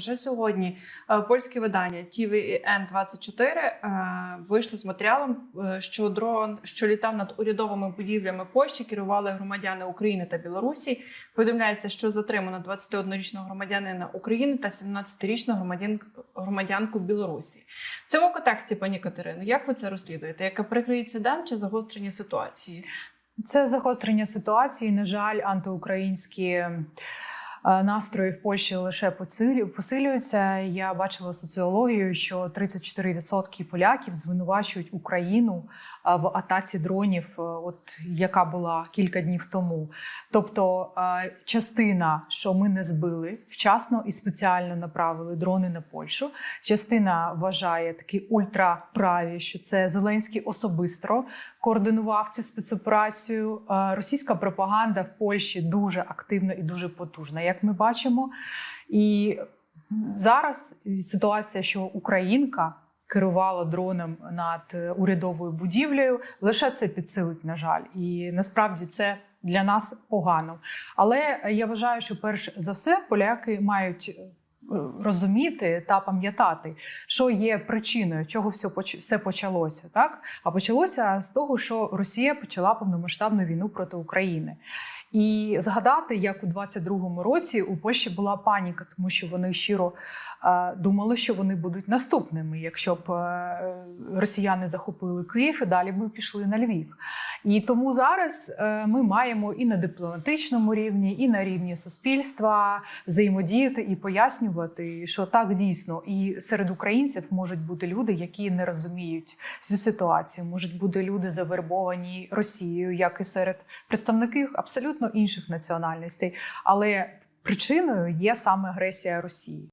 вже сьогодні е, польське видання TVN24 е, вийшло з матеріалом, е, що дрон, що літав над урядовими будівлями Польщі, керували громадяни України та Білорусі. Повідомляється, що затримано 21-річного громадянина України та 17-річну громадян, громадянку Білорусі. В цьому контексті, пані Катерино, як ви це розслідуєте? Як прикриє інцидент чи загострення ситуації? Це загострення ситуації. На жаль, антиукраїнські настрої в Польщі лише посилю- посилюються. Я бачила соціологію, що 34% поляків звинувачують Україну в атаці дронів, е, от яка була кілька днів тому. Тобто, частина, що ми не збили вчасно і спеціально направили дрони на Польщу. Частина вважає такі ультраправі, що це Зеленський особисто координував цю спецоперацію. Російська пропаганда в Польщі дуже активна і дуже потужна, як ми бачимо. І зараз ситуація, що Українка керувала дроном над урядовою будівлею, лише це підсилить, на жаль. І насправді це для нас погано. Але я вважаю, що перш за все поляки мають. е, Розуміти та пам'ятати, що є причиною, чого все все почалося, так а почалося з того, що Росія почала повномасштабну війну проти України. І згадати, як у 22-му році у Польщі була паніка, тому що вони щиро е, думали, що вони будуть наступними, якщо б е, росіяни захопили Київ і далі б пішли на Львів. І тому зараз е, ми маємо і на дипломатичному рівні, і на рівні суспільства взаємодіяти і пояснювати, що так дійсно, і серед українців можуть бути люди, які не розуміють цю ситуацію. Можуть бути люди завербовані Росією, як і серед представників абсолютно інших національностей. Але причиною є саме агресія Росії.